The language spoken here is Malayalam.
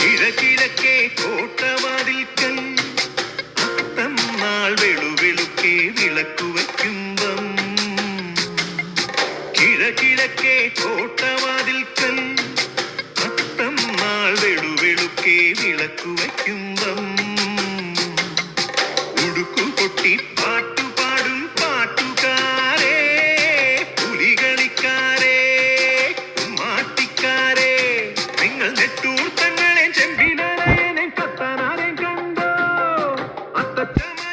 കിഴക്കിഴക്കേ കോട്ടവാതിൽക്കൽ തന്നാൾ വെളുവിളുക്കേ വിളക്കു വയ്ക്കുമ്പം. Damn it.